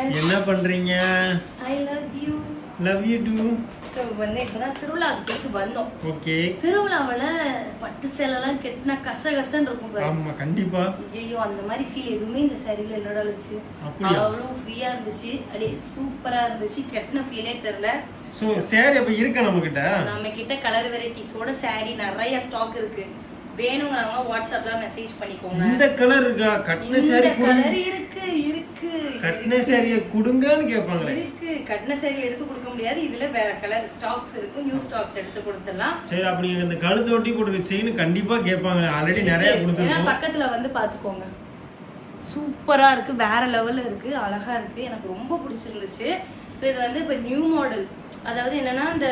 என்ன பண்றீங்க? I love you love you too so வந்து இப்பதான் திருவிழாவுக்கு போயிட்டு வந்தோம். ஓகே. திருவிழாவுல பட்டு சேலைலாம் கெட்டினா கச கசன்னு இருக்கும் பாரு. ஆமா கண்டிப்பா. ஐயோ அந்த மாதிரி ஃபீல் எதுவுமே இந்த சரியில என்னோட அப்படியா? அவ்வளவு ஃப்ரீயா இருந்துச்சு. அப்படியே சூப்பரா இருந்துச்சு. கெட்டின ஃபீலே தெரியல. சோ சரி அப்ப இருக்க நம்ம கிட்ட நம்ம கிட்ட கலர் வெரைட்டிஸோட saree நிறைய ஸ்டாக் இருக்கு. வேணுங்கிறவங்க வாட்ஸ்அப்ல மெசேஜ் பண்ணிக்கோங்க. இந்த கலர் இருக்கா? கட்டின சாரி கலர் இருக்கு. இருக்கு. கட்டின. சாரிய குடுங்கன்னு கேட்பாங்களே. இருக்கு. கட்டின saree எடுத்து கொடுக்க முடியாது. இதுல வேற கலர் ஸ்டாக்ஸ் இருக்கு. நியூ ஸ்டாக்ஸ் எடுத்து கொடுத்துடலாம். சரி அப்ப நீங்க இந்த கழுத்து ஒட்டி போட்டு செயின் கண்டிப்பா கேட்பாங்க. ஆல்ரெடி நிறைய கொடுத்துருக்கோம். பக்கத்துல வந்து பாத்துக்கோங்க சூப்பரா இருக்கு வேற லெவல்ல இருக்கு அழகா இருக்கு. எனக்கு ரொம்ப பிடிச்சிருந்துச்சு. ஸோ இது வந்து இப்போ நியூ மாடல் அதாவது என்னன்னா இந்த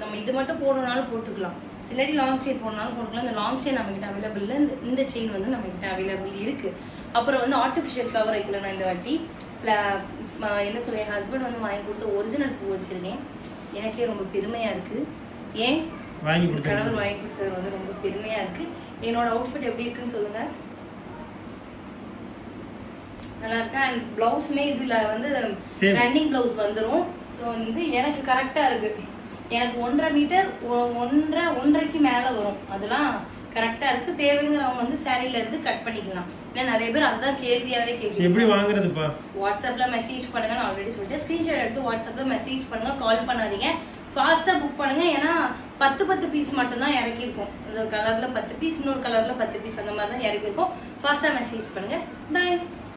நம்ம இது மட்டும் போடணும்னாலும் போட்டுக்கலாம். சிலடி லாங் செயின் போடணும்னாலும் போட்டுக்கலாம். இந்த லாங் செயின் நம்ம கிட்ட அவைலபிள் இல்லை இந்த இந்த செயின் வந்து நம்ம கிட்ட அவைலபிள் இருக்கு. அப்புறம் வந்து ஆர்டிஃபிஷியல் கவர் வைக்கல நான் இந்த வாட்டி. என்ன சொல்ல என் ஹஸ்பண்ட் வந்து வாங்கி கொடுத்த ஒரிஜினல் பூ வச்சிருக்கேன். எனக்கே ரொம்ப பெருமையா இருக்கு. ஏன்? கணவர் வாங்கி கொடுத்தது வந்து ரொம்ப பெருமையா இருக்கு. என்னோட அவுட்ஃபிட் எப்படி இருக்குன்னு சொல்லுங்க. நல்லா இருக்கா? அண்ட் பிளவுஸ்மே இதுல வந்து. ரன்னிங் பிளவுஸ் வந்துரும். ஸோ வந்து எனக்கு கரெக்டா இருக்கு. எனக்கு ஒன்றரை மீட்டர் ஒன்றரை ஒன்றரைக்கு மேல வரும். அதெல்லாம் கரெக்டா இருக்கு. தேவைங்கிறவங்க வந்து சாரில இருந்து கட் பண்ணிக்கலாம். ஏன்னா நிறைய பேர் அதுதான் கேள்வியாவே எப்படி கேட்குறீங்க வாங்குறதுப்பா? வாட்ஸ்அப்ல மெசேஜ் பண்ணுங்க. நான் ஆல்ரெடி சொல்லிட்டேன். ஸ்கிரீன்ஷாட் எடுத்து வாட்ஸ்அப்ல மெசேஜ் பண்ணுங்க. கால் பண்ணாதீங்க. ஃபாஸ்டா புக் பண்ணுங்க. ஏன்னா பத்து பத்து பீஸ் மட்டும் தான் இறக்கிருக்கும் இந்த கலர்ல பத்து பீஸ் இன்னொரு கலர்ல பத்து பீஸ் அந்த மாதிரி தான் இறக்கிருக்கும் ஃபாஸ்டா மெசேஜ் பண்ணுங்க. பை